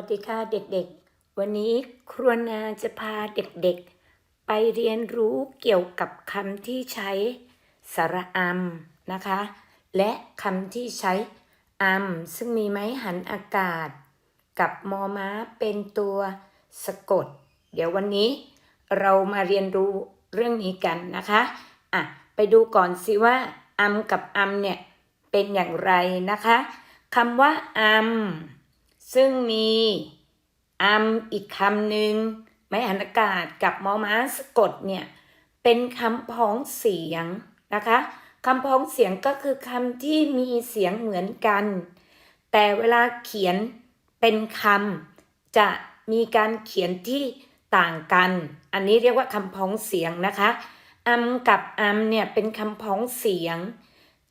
วัสดีค่ะเด็กๆ วันนี้ครวนาจะพาเด็กๆ ไปเรียนรู้เกี่ยวกับคำที่ใช้สระอัมนะคะ และคำที่ใช้อัมซึ่งมีไม้หันอากาศ กับมอม้าเป็นตัวสะกด เดี๋ยววันนี้เรามาเรียนรู้เรื่องนี้กันนะคะอะไปดูก่อนสิว่าอัมกับอัมเนี่ยเป็นอย่างไรนะคะคำว่าอัม ซึ่งมีอัมอีกคำหนึ่งไม้หันอากาศกับมอม้าสะกดเนี่ย เป็นคำพ้องเสียงนะคะคำพ้องเสียงก็คือคำที่มีเสียงเหมือนกัน แต่เวลาเขียนเป็นคำจะมีการเขียนที่ต่างกัน อันนี้เรียกว่าคำพ้องเสียงนะคะอัมกับอัมเนี่ยเป็นคำพ้องเสียง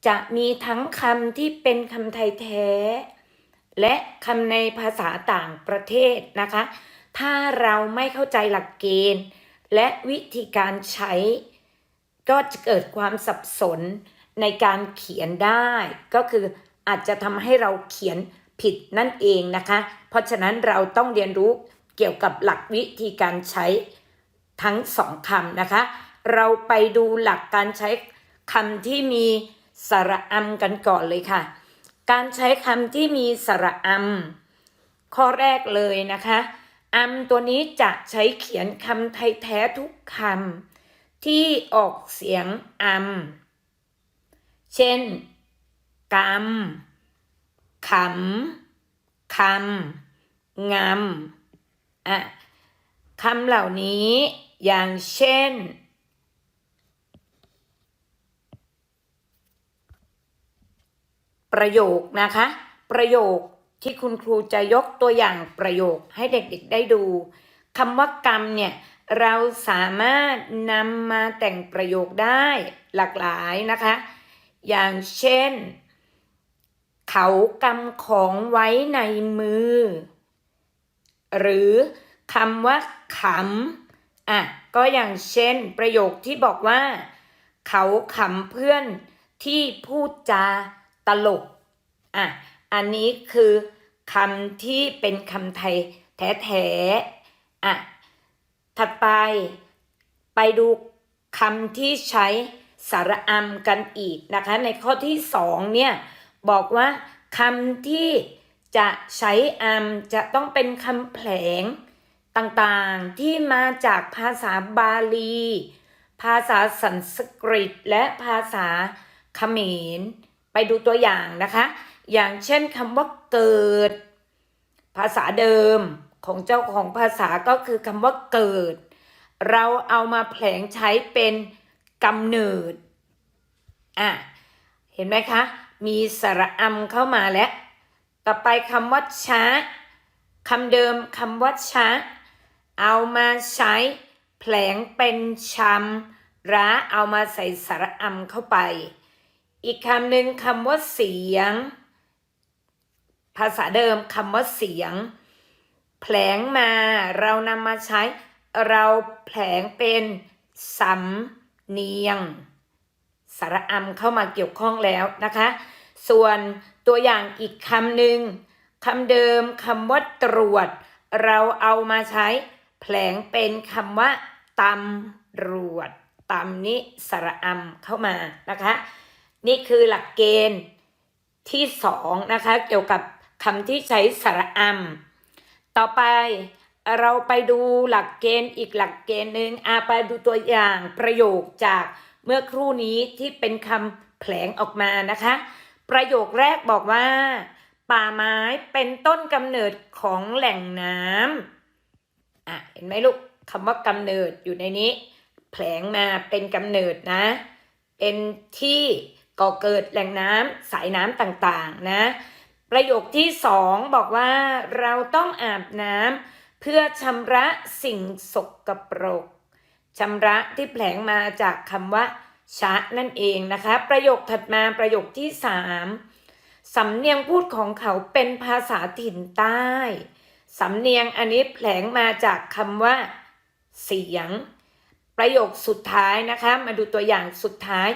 จะมีทั้งคำที่เป็นคำไทยแท้ และคำในภาษาต่างประเทศนะคะ ถ้าเราไม่เข้าใจหลักเกณฑ์ และวิธีการใช้ ก็จะเกิดความสับสนในการเขียนได้ ก็คืออาจจะทำให้เราเขียนผิดนั่นเองนะคะ เพราะฉะนั้นเราต้องเรียนรู้เกี่ยวกับหลักวิธีการใช้ทั้งสองคำนะคะ เราไปดูหลักการใช้คำที่มีสระอัมกันก่อนเลยค่ะ การใช้คำที่มีสระอัมข้อแรกเลยนะคะอัมตัวนี้จะใช้เขียนคำไทยแท้ทุกคำที่ออกเสียงอัมเช่นกำขำคำงำอะคำเหล่านี้อย่างเช่น ประโยคนะคะ ประโยคที่คุณครูจะยกตัวอย่างประโยคให้เด็กๆได้ดูคำว่ากรรมเนี่ยเราสามารถนำมาแต่งประโยคได้หลากหลายนะคะ อย่างเช่น เขากำของไว้ในมือ หรือคำว่าขำอะก็อย่างเช่นประโยคที่บอกว่า เขาขำเพื่อนที่พูดจาตลก อะอันนี้คือคำที่เป็นคำไทยแท้ๆอะถัดไปไปดูคำที่ใช้สารอัมกันอีกนะคะ ในข้อที่สองเนี่ยบอกว่าคำที่จะใช้อัมจะต้องเป็นคำแผลงต่างๆที่มาจากภาษาบาลี ภาษาสันสกฤต และภาษาเขมร ไปดูตัวอย่างนะคะ อย่างเช่นคำว่าเกิด ภาษาเดิมของเจ้าของภาษาก็คือคำว่าเกิด เราเอามาแผลงใช้เป็นกำเนิดอะเห็นไหมคะ มีสระอัมเข้ามาแล้ว ต่อไปคำว่าช้าคำเดิมคำว่าช้า เอามาใช้แผลงเป็นชำระเอามาใส่สระอัมเข้าไป อีกคำหนึ่งคำว่าเสียง ภาษาเดิมคำว่าเสียง แผลงมาเรานำมาใช้ เราแผลงเป็นสำเนียง สระอัมเข้ามาเกี่ยวข้องแล้วนะคะ ส่วนตัวอย่างอีกคำหนึ่งคำเดิมคำว่าตรวจ เราเอามาใช้ แผลงเป็นคำว่าตำรวจตำนี้สระอัมเข้ามานะคะ นี่คือหลักเกณฑ์ที่สองนะคะเกี่ยวกับ คำที่ใช้สระอัมต่อไปเราไปดูหลักเกณฑ์อีกหลักเกณฑ์หนึ่งอาไปดูตัวอย่างประโยคจากเมื่อครู่นี้ที่เป็นคำแผลงออกมานะคะ ประโยคแรกบอกว่า ป่าไม้เป็นต้นกำเนิดของแหล่งน้ำอะเห็นไหมลูกคำว่ากำเนิดอยู่ในนี้ แผลงมาเป็นกำเนิดนะ เป็นที่ก่อเกิดแหล่งน้ำสายน้ำต่างๆนะ ประโยคที่สองบอกว่าเราต้องอาบน้ำเพื่อชำระสิ่งสกปรกชำระที่แผลงมาจากคำว่า ชะนั่นเองนะคะ ประโยคถัดมาประโยคที่สามสำเนียงพูดของเขาเป็นภาษาถิ่นใต้ สำเนียงอันนี้แผลงมาจากคำว่า เสียง ประโยคสุดท้ายนะคะ มาดูตัวอย่างสุดท้าย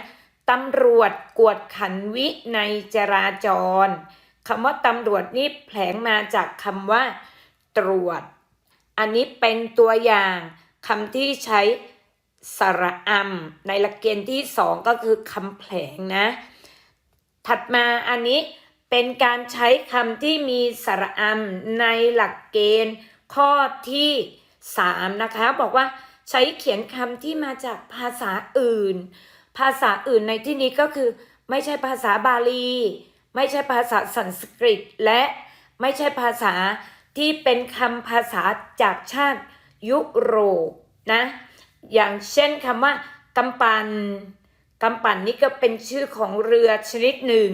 ตำรวจกวดขันวิในจราจร คำว่าตำรวจนี่แผลงมาจากคำว่า ตรวจ อันนี้เป็นตัวอย่างคำที่ใช้สระอัมในหลักเกณฑ์ที่สองก็คือคำแผลงนะ ถัดมาอันนี้เป็นการใช้คำที่มีสระอัมในหลักเกณฑ์ข้อที่สามนะคะ บอกว่าใช้เขียนคำที่มาจากภาษาอื่น ภาษาอื่นในที่นี้ก็คือไม่ใช่ภาษาบาลี ไม่ใช่ภาษาสันสกฤต และไม่ใช่ภาษาที่เป็นคำภาษาจากชาติยุโรปนะอย่างเช่นคำว่ากำปันกำปั่นนี่ก็เป็นชื่อของเรือชนิดหนึ่ง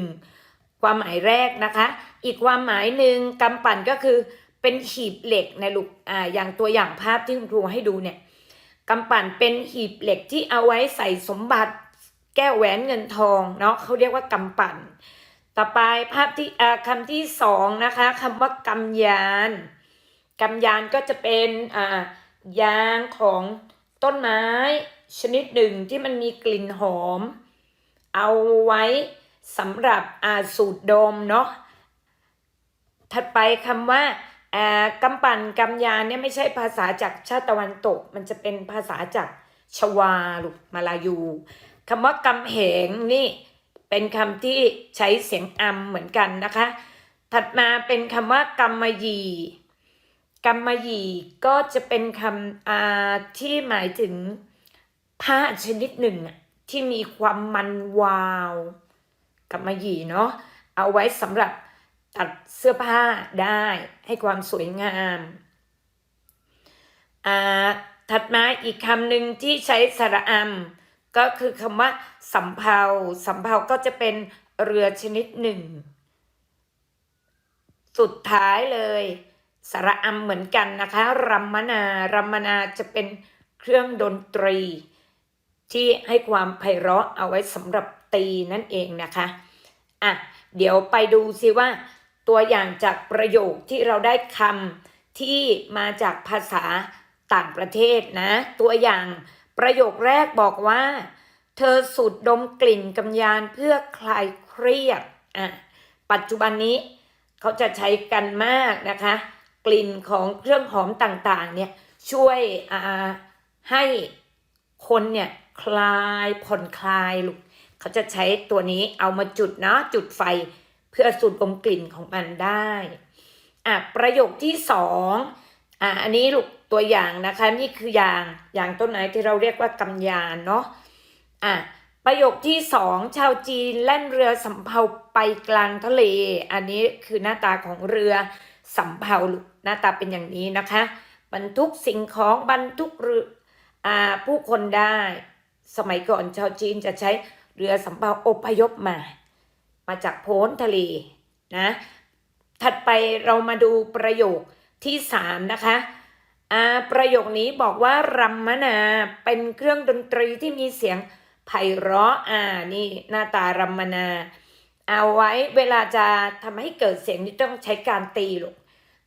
ความหมายแรกนะคะ อีกความหมายหนึ่งกำปั่นก็คือเป็นหีบเหล็กในลูกอ่าอย่างตัวอย่างภาพที่คุณครูให้ดูเนี่ยกำปั่นเป็นหีบเหล็กที่เอาไว้ใส่สมบัติแก้วแหวนเงินทองเนาะเขาเรียกว่ากำปั่น ต่อไปภาพที่คำที่สองนะคะคำว่ากำยานกำยานก็จะเป็นยางของต้นไม้ชนิดหนึ่งที่มันมีกลิ่นหอม เอาไว้สำหรับอาสูดดมเนาะถัดไปคำว่าอ่ากำปั่นกำยานเนี่ยไม่ใช่ภาษาจากชาติตะวันตก มันจะเป็นภาษาจากชวาลูกมาลายูคำว่ากำเหงนี่ เป็นคำที่ใช้เสียงอัมเหมือนกันนะคะ ถัดมาเป็นคำว่ากำมยีกำมยีก็จะเป็นคำอาที่หมายถึงผ้าชนิดหนึ่งที่มีความมันวาวกำมยีเนาะเอาไว้สำหรับตัดเสื้อผ้าได้ให้ความสวยงามอ่าถัดมาอีกคำหนึ่งที่ใช้สระอัม ก็คือคำว่าสำเภาสำเภาก็จะเป็นเรือชนิดหนึ่ง สุดท้ายเลยสระอัมเหมือนกันนะคะรัมมนารัมมนาจะเป็นเครื่องดนตรี ที่ให้ความไพเราะเอาไว้สำหรับตีนั่นเองนะคะ อะ เดี๋ยวไปดูซิว่า ตัวอย่างจากประโยคที่เราได้คำที่มาจากภาษาต่างประเทศนะ ตัวอย่าง ประโยคแรกบอกว่า เธอสูดดมกลิ่นกำยานเพื่อคลายเครียดอะปัจจุบันนี้เขาจะใช้กันมากนะคะ กลิ่นของเครื่องหอมต่างๆเนี่ยช่วยอ่าให้คนเนี่ยคลายผ่อนคลายลูกเขาจะใช้ตัวนี้เอามาจุดเนาะจุดไฟเพื่อสูดดมกลิ่นของมันได้อะประโยคที่สอง อะอันนี้ลูกตัวอย่างนะคะนี่คืออย่างอย่างต้นไม้ที่เราเรียกว่ากำยานเนาะอะประโยคที่สองชาวจีนแล่นเรือสำเภาไปกลางทะเล อันนี้คือหน้าตาของเรือสำเภาหน้าตาเป็นอย่างนี้นะคะ บรรทุกสิ่งของบรรทุกเรืออ่าผู้คนได้ สมัยก่อนชาวจีนจะใช้เรือสำเภาอพยพมา มาจากโพ้นทะเลนะถัดไปเรามาดูประโยค ที่สามนะคะอ่าประโยคนี้บอกว่ารัมมนาเป็นเครื่องดนตรีที่มีเสียงไพเราะอ่านี่หน้าตารัมมนา เอาไว้เวลาจะทำให้เกิดเสียงนี่ต้องใช้การตีลูก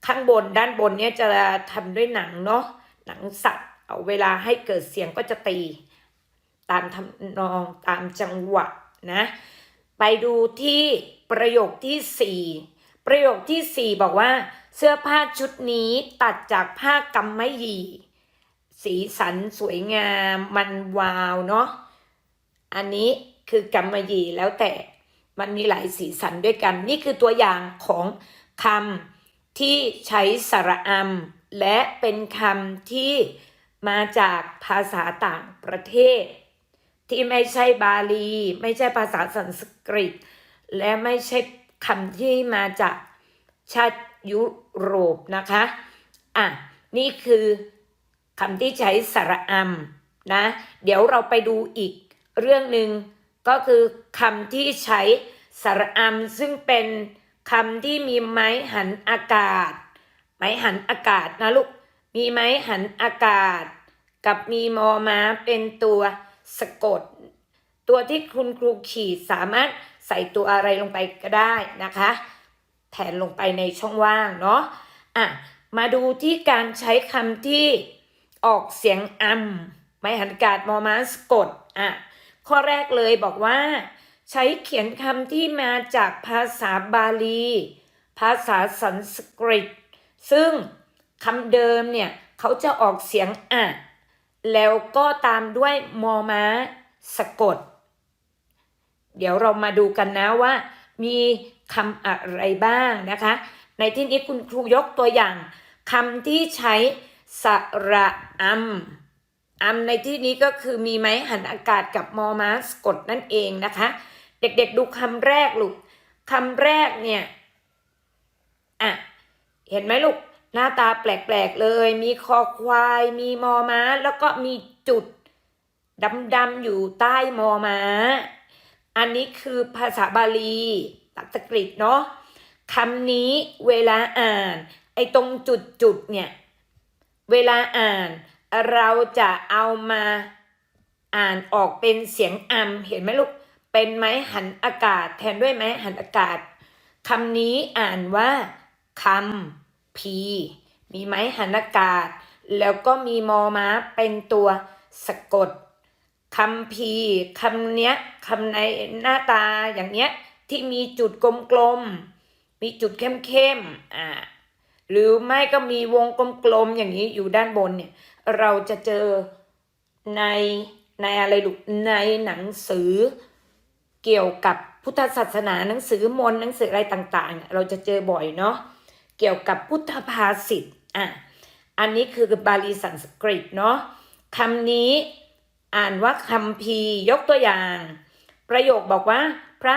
ข้างบนด้านบนเนี่ยจะทำด้วยหนังเนาะหนังสัตว์เอาเวลาให้เกิดเสียงก็จะตี ตามทำนองตามจังหวะนะ ไปดูที่ประโยคที่สี่ ประโยคที่สี่บอกว่า เสื้อผ้าชุดนี้ตัดจากผ้ากำมะหยี่ สีสันสวยงามมันวาวเนาะอันนี้คือกำมะหยี่แล้วแต่มันมีหลายสีสันด้วยกัน นี่คือตัวอย่างของคำที่ใช้สระอัมและเป็นคำที่มาจากภาษาต่างประเทศ ที่ไม่ใช่บาลี ไม่ใช่ภาษาสันสกฤต และไม่ใช่ คำที่มาจากชาติยุโรปนะคะ อะ นี่คือคำที่ใช้สระอัมนะ เดี๋ยวเราไปดูอีกเรื่องหนึ่งก็คือคำที่ใช้สระอัมซึ่งเป็นคำที่มีไม้หันอากาศ ไม้หันอากาศนะลูก มีไม้หันอากาศ กับมีมอม้าเป็นตัวสะกด ตัวที่คุณครูขีดสามารถ ใส่ตัวอะไรลงไปก็ได้นะคะ แทนลงไปในช่องว่างเนาะอะมาดูที่การใช้คำที่ออกเสียงอัมไม่หันกาดมอมาสกดอะข้อแรกเลยบอกว่า ใช้เขียนคำที่มาจากภาษาบาลี ภาษาสันสกฤต ซึ่งคำเดิมเนี่ยเขาจะออกเสียงอะแล้วก็ตามด้วยมอมาสะกด เดี๋ยวเรามาดูกันนะว่า มีคำอะไรบ้างนะคะ ในที่นี้คุณครูยกตัวอย่างคำที่ใช้สระอัมอัมในที่นี้ก็คือมีไม้หันอากาศกับมอมาสกดนั่นเองนะคะ เด็กๆดูคำแรกลูกคำแรกเนี่ยอะเห็นไหมลูกหน้าตาแปลกๆเลย มีคอควาย มีมอม้า แล้วก็มีจุดดำๆอยู่ใต้มอม้า อันนี้คือภาษาบาลีตักตะกฤษเนาะคำนี้เวลาอ่าน ไอ้ตรงจุดๆเนี่ย เวลาอ่าน เราจะเอามาอ่านออกเป็นเสียงอัมเห็นไหมลูก เป็นไม้หันอากาศ แทนด้วยไม้หันอากาศคำนี้อ่านว่าคำพีมีไม้หันอากาศ แล้วก็มีมอม้าเป็นตัวสะกด คำพีคำเนี้ยคำในหน้าตาอย่างเนี้ยที่มีจุดกลมๆ มีจุดเข้มๆ อ่า หรือไม่ก็มีวงกลมๆ อย่างนี้อยู่ด้านบนเนี่ย เราจะเจอในในอะไรลูกในหนังสือเกี่ยวกับพุทธศาสนาหนังสือมนหนังสืออะไรต่างๆเนี่ยเราจะเจอบ่อยเนาะ เกี่ยวกับพุทธภาษิต อะ อันนี้คือบาลีสันสกฤตเนาะคำนี้ อ่านว่าคำพียกตัวอย่าง ประโยคบอกว่า พระ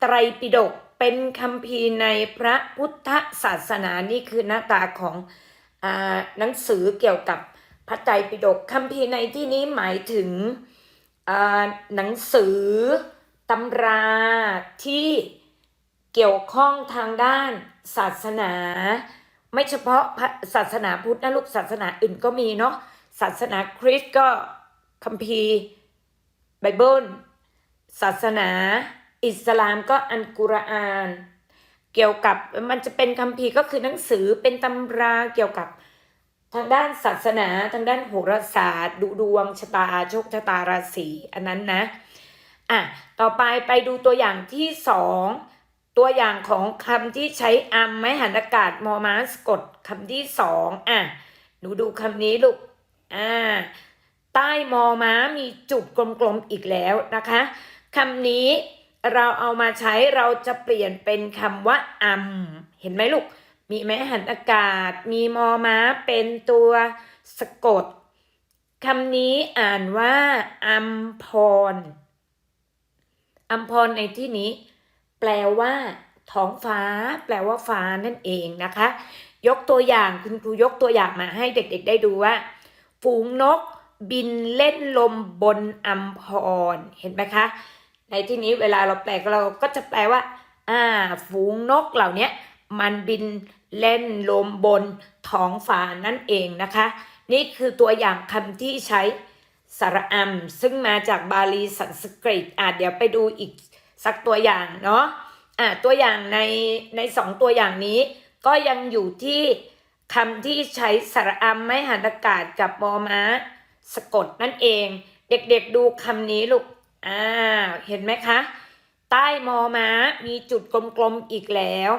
ไตรปิฎกเป็นคำพีในพระพุทธศาสนานี่คือหน้าตาของอหนังสือเกี่ยวกับพระไตรปิฎกคำพีในที่นี้หมายถึงหนังสือตำราที่เกี่ยวข้องทางด้านศาสนา ไม่เฉพาะพระศาสนาพุทธนะลูกศาสนาอื่นก็มีเนาะศาสนาคริสต์ก็ คัมภีร์ไบเบิลศาสนา อิสลามก็อันกุรอาน เกี่ยวกับมันจะเป็นคัมภีร์ก็คือหนังสือเป็นตำราเกี่ยวกับทางด้านศาสนาทางด้านโหราศาสตร์ดูดวงชะตาโชคชะตาราศีอันนั้นนะอะต่อไปไปดูตัวอย่างที่สองตัวอย่างของคำที่ใช้อัมไม้หันอากาศมอมาสกดคำที่สองอะหนูดูคำนี้ลูกอ่า ใต้มอม้ามีจุดกลมๆอีกแล้วนะคะคำนี้เราเอามาใช้เราจะเปลี่ยนเป็นคำว่าอัมเห็นไหมลูก มีไม้หันอากาศ มีมอม้าเป็นตัวสะกดคำนี้อ่านว่าอัมพรอัมพรในที่นี้ แปลว่าท้องฟ้า แปลว่าฟ้านั่นเองนะคะ ยกตัวอย่างคุณครูยกตัวอย่างมาให้เด็กๆได้ดูว่า ฝูงนก บินเล่นลมบนอัมพร เห็นไหมคะ ในที่นี้เวลาเราแปลเราก็จะแปลว่า อ่า ฝูงนกเหล่านี้มันบินเล่นลมบนท้องฟ้านั่นเองนะคะ นี่คือตัวอย่างคำที่ใช้สระอัมซึ่งมาจากบาลีสันสกฤตอะเดี๋ยวไปดูอีกสักตัวอย่างเนาะอะตัวอย่างในในสองตัวอย่างนี้ ก็ยังอยู่ที่คำที่ใช้สระอัมไม่หันอากาศกับมอม้า สะกดนั่นเอง เด็กๆดูคำนี้ลูกอ่าเห็นไหมคะ ใต้มอม้ามีจุดกลมๆอีกแล้ว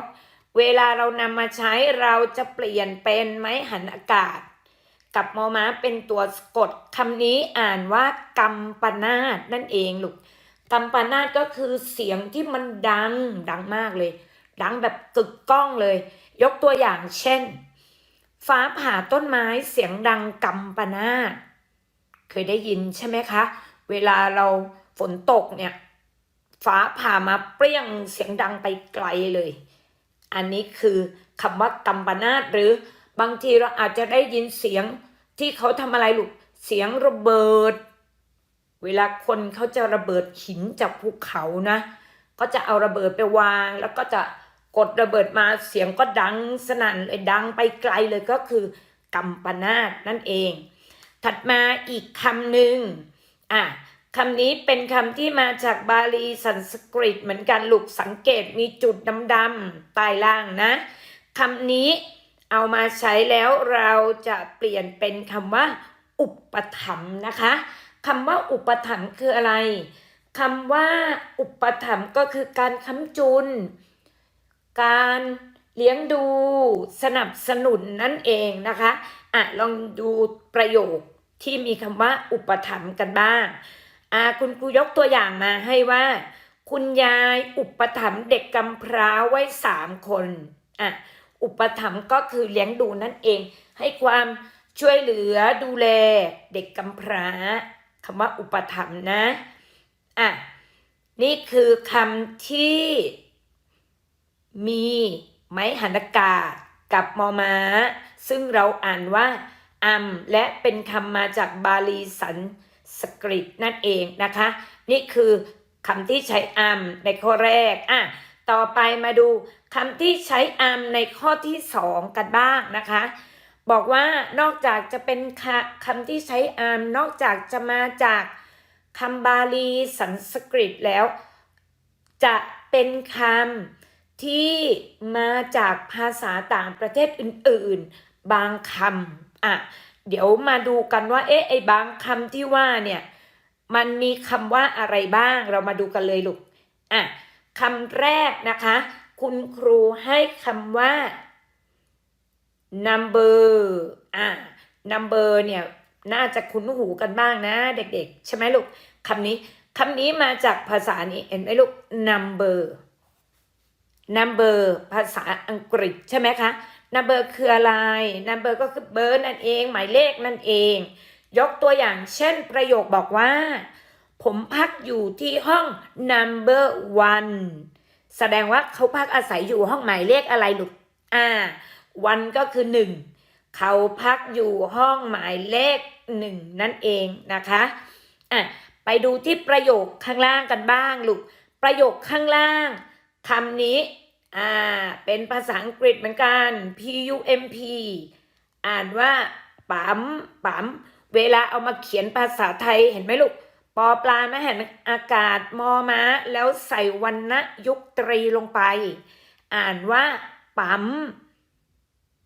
เวลาเรานำมาใช้เราจะเปลี่ยนเป็นไม้หันอากาศ กับมอม้าเป็นตัวสะกดคำนี้อ่านว่ากัมปนาตนั่นเองลูกกัมปนาตก็คือเสียงที่มันดังดังมากเลย ดังแบบกึกก้องเลย ยกตัวอย่างเช่น ฟ้าผ่าต้นไม้เสียงดังกัมปนาต เคยได้ยินใช่ไหมคะ เวลาเราฝนตกเนี่ย ฟ้าผ่ามาเปรี้ยงเสียงดังไปไกลเลย อันนี้คือคำว่ากัมปนาตหรือบางทีเราอาจจะได้ยินเสียงที่เขาทำอะไรลูกเสียงระเบิด เวลาคนเขาจะระเบิดหินจากภูเขานะ ก็จะเอาระเบิดไปวาง แล้วก็จะกดระเบิดมาเสียงก็ดังสนั่นเลยดังไปไกลเลยก็คือกัมปนาตนั่นเอง ถัดมาอีกคำหนึ่งอะคำนี้เป็นคำที่มาจากบาลีสันสกฤตเหมือนกันลูกสังเกตมีจุดดำๆใต้ล่างนะคำนี้เอามาใช้แล้วเราจะเปลี่ยนเป็นคำว่า อุปถัมภ์นะคะคำว่าอุปถัมภ์คืออะไรคำว่าอุปถัมภ์ก็คือการค้ำจุน การเลี้ยงดูสนับสนุนนั่นเองนะคะอะลองดูประโยค ที่มีคำว่าอุปถัมภ์กันบ้างอะคุณครูยกตัวอย่างมาให้ว่า คุณยายอุปถัมภ์เด็กกำพร้าไว้สามคนอะอุปถัมภ์ก็คือเลี้ยงดูนั่นเอง ให้ความช่วยเหลือดูแลเด็กกำพร้าคำว่าอุปถัมภ์นะอะนี่คือคำที่มีไม้หันอากาศกับมอม้า ซึ่งเราอ่านว่า อัมและเป็นคำมาจากบาลีสันสกฤตนั่นเองนะคะ นี่คือคำที่ใช้อัมในข้อแรกอะต่อไปมาดูคำที่ใช้อัมในข้อที่สองกันบ้างนะคะ บอกว่านอกจากจะเป็นคำที่ใช้อัมนอกจากจะมาจากคำบาลีสันสกฤตแล้ว จะเป็นคำที่มาจากภาษาต่างประเทศอื่น ๆ บางคำ อะเดี๋ยวมาดูกันว่าเอ๊ะไอ้บางคำที่ว่าเนี่ยมันมีคำว่าอะไรบ้างเรามาดูกันเลยลูกอะคำแรกนะคะ คุณครูให้คำว่า number อะ number เนี่ยน่าจะคุ้นหูกันบ้างนะ เด็กๆ ใช่ไหมลูกคำนี้คำนี้มาจากภาษานี้เห็นไหมลูก number number ภาษาอังกฤษใช่ไหมคะ number คืออะไร number ก็คือเบอร์นั่นเอง หมายเลขนั่นเอง ยกตัวอย่างเช่นประโยคบอกว่า ผมพักอยู่ที่ห้อง number one แสดงว่าเขาพักอาศัยอยู่ห้องหมายเลขอะไรลูกอ่า one ก็คือหนึ่งเขาพักอยู่ห้องหมายเลขหนึ่งนั่นเองนะคะอะไปดูที่ประโยคข้างล่างกันบ้างลูกประโยคข้างล่างคำนี้ อ่า เป็นภาษาอังกฤษเหมือนกัน P U M P อ่านว่าปั๊มปั๊มเวลาเอามาเขียนภาษาไทยเห็นไหมลูกปอปลาไม่เห็นอากาศมอม้า แล้วใส่วันนะยุกตรีลงไป อ่านว่าปั๊ม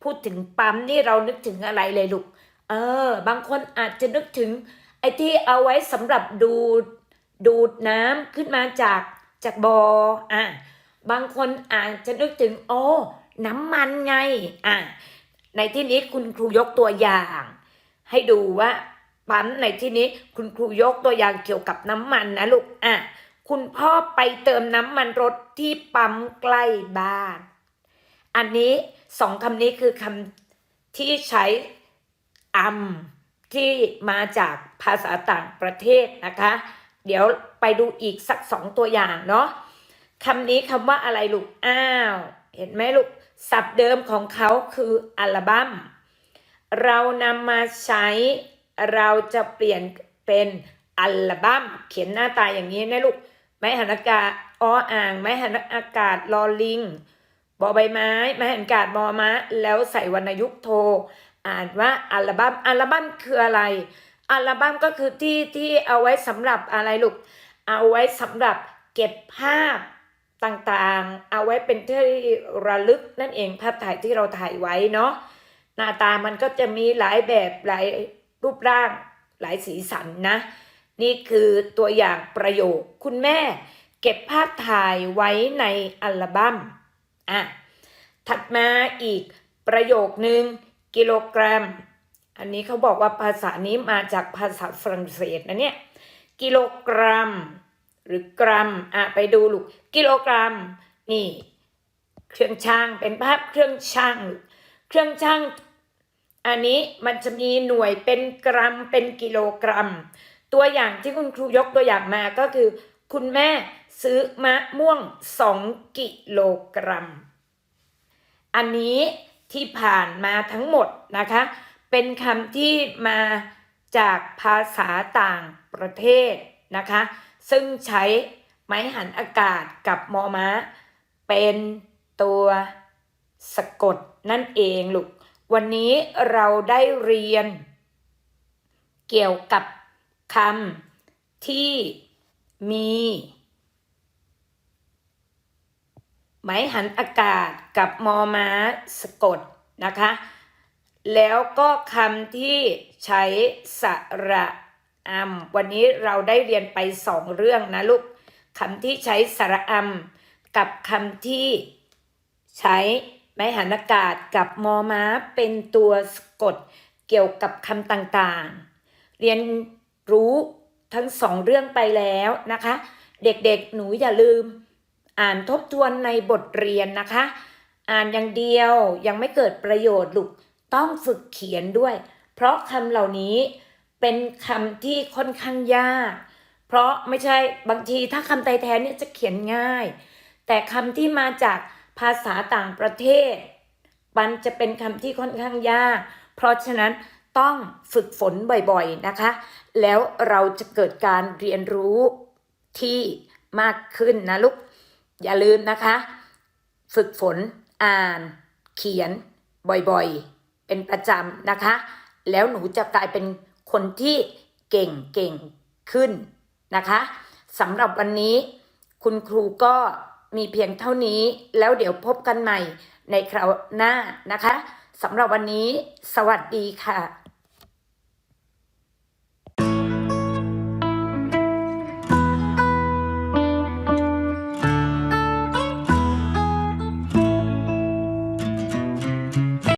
พูดถึงปั๊มนี่เรานึกถึงอะไรเลยลูก เออ บางคนอาจจะนึกถึง ไอ้ที่เอาไว้สำหรับดูดดูดน้ำขึ้นมาจากจากบอ่ออะ บางคนอาจจะนึกถึงโอ้น้ำมันไงอะในที่นี้คุณครูยกตัวอย่าง ให้ดูว่าปั๊มในที่นี้คุณครูยกตัวอย่างเกี่ยวกับน้ำมันนะลูกอะคุณพ่อไปเติมน้ำมันรถที่ปั๊มใกล้บ้าน อันนี้สองคำนี้คือคำที่ใช้อัมที่มาจากภาษาต่างประเทศนะคะ เดี๋ยวไปดูอีกสักสองตัวอย่างเนาะ คำนี้คำว่าอะไรลูก อ้าว เห็นไหมลูก ศัพท์เดิมของเขาคืออัลบั้ม เรานำมาใช้ เราจะเปลี่ยนเป็นอัลบั้ม เขียนหน้าตาอย่างนี้นะลูก ไม้หันอากาศออ่าง ไม้หันอากาศลอลิงบอใบไม้ ไม้หันอากาศมอม้า แล้วใส่วรรณยุกต์โท อ่านว่าอัลบั้ม อัลบั้มคืออะไร อัลบั้มก็คือที่ที่เอาไว้สำหรับอะไรลูก เอาไว้สำหรับเก็บภาพ ต่างๆ เอาไว้เป็นที่ระลึกนั่นเองภาพถ่ายที่เราถ่ายไว้เนาะหน้าตามันก็จะมีหลายแบบหลายรูปร่างหลายสีสันนะ นี่คือตัวอย่างประโยคคุณแม่ เก็บภาพถ่ายไว้ในอัลบั้มอะถัดมาอีกประโยคนึงกิโลกรัม อันนี้เขาบอกว่าภาษานี้มาจากภาษาฝรั่งเศสนะเนี่ยกิโลกรัม หรือกรัมอะไปดูลูกกิโลกรัม นี่ เครื่องช่างเป็นภาพเครื่องช่าง เครื่องช่าง อันนี้มันจะมีหน่วยเป็นกรัมเป็นกิโลกรัม ตัวอย่างที่คุณครูยกตัวอย่างมาก็คือ คุณแม่ซื้อมะม่วงสองกิโลกรัม อันนี้ที่ผ่านมาทั้งหมดนะคะ เป็นคำที่มาจากภาษาต่างประเทศนะคะ ซึ่งใช้ไม้หันอากาศกับมอม้า เป็นตัวสะกดนั่นเองลูก วันนี้เราได้เรียน เกี่ยวกับคำที่มี ไม้หันอากาศกับมอม้าสะกดนะคะ แล้วก็คำที่ใช้สระ อัมวันนี้เราได้เรียนไปสองเรื่องนะลูกคำที่ใช้สระอัมกับคำที่ใช้ไม้หันอากาศกับมอม้าเป็นตัวสะกดเกี่ยวกับคำต่างๆ เรียนรู้ทั้งสองเรื่องไปแล้วนะคะ เด็กๆหนูอย่าลืม อ่านทบทวนในบทเรียนนะคะ อ่านอย่างเดียวยังไม่เกิดประโยชน์ลูกต้องฝึกเขียนด้วย เพราะคำเหล่านี้ เป็นคำที่ค่อนข้างยาก เพราะไม่ใช่บางทีถ้าคำไทยแท้เนี่ยจะเขียนง่าย แต่คำที่มาจากภาษาต่างประเทศ มันจะเป็นคำที่ค่อนข้างยาก เพราะฉะนั้นต้องฝึกฝนบ่อยๆนะคะ แล้วเราจะเกิดการเรียนรู้ที่มากขึ้นนะลูก อย่าลืมนะคะ ฝึกฝนอ่าน เขียนบ่อยๆ เป็นประจำนะคะ แล้วหนูจะกลายเป็น คนที่เก่งเก่งขึ้นนะคะสำหรับวันนี้คุณครูก็มีเพียงเท่านี้ แล้วเดี๋ยวพบกันใหม่ในคราวหน้านะคะสำหรับวันนี้ สวัสดีค่ะ